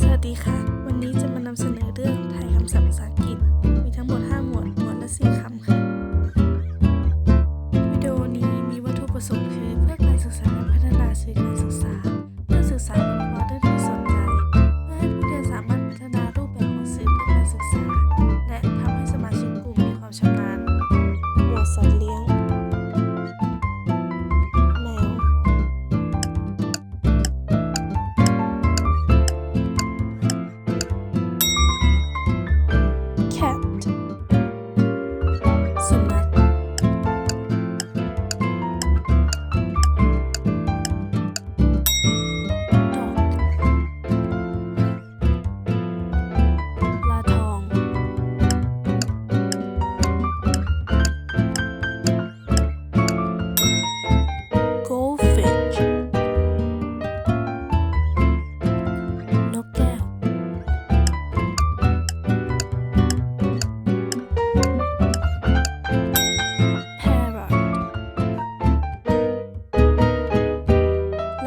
สวัสดีค่ะ วันนี้จะมานำเสนอเรื่องไทยคำศัพท์ภาษาอังกฤษ มีทั้งหมด 5 หมวด หมวดละ 4 คำค่ะ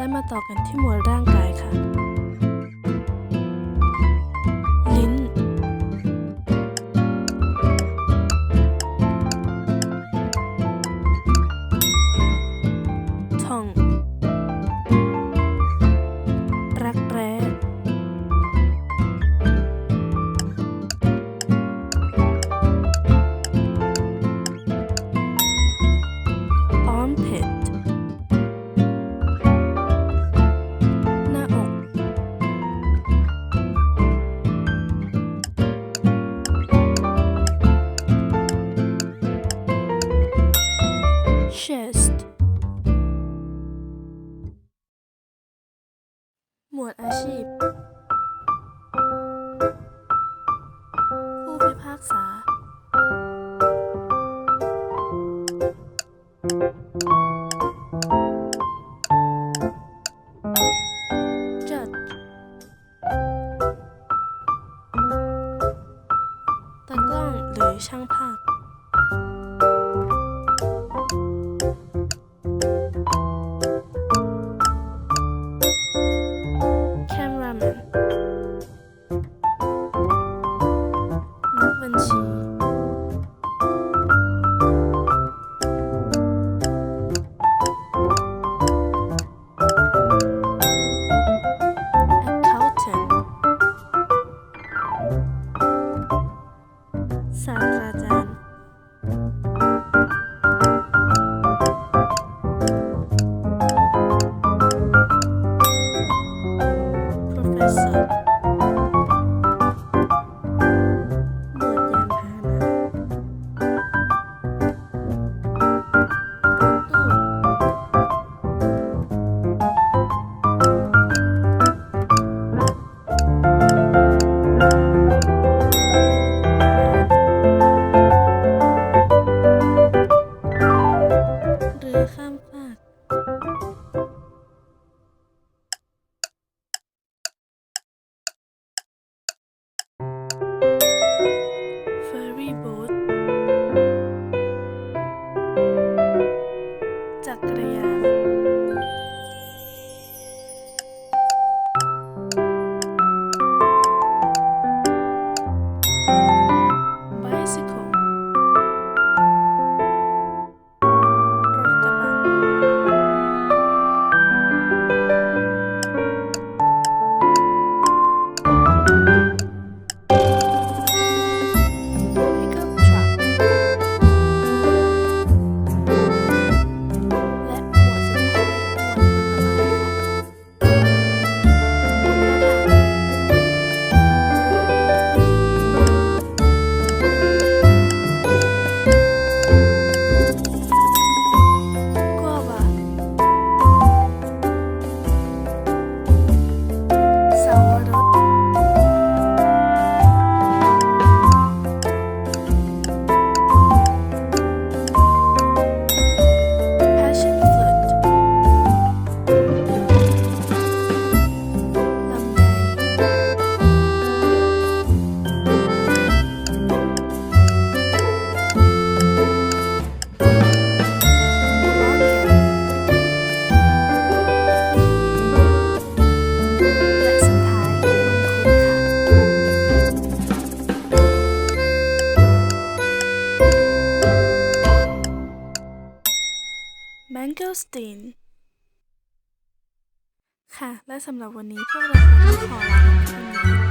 และมาต่อกันที่มวลร่างกายค่ะ chest หมวดอาชีพ ผู้พิพากษา complejas. Finkelstein ค่ะ และสำหรับวันนี้พวกเราคงต้องขอลาไป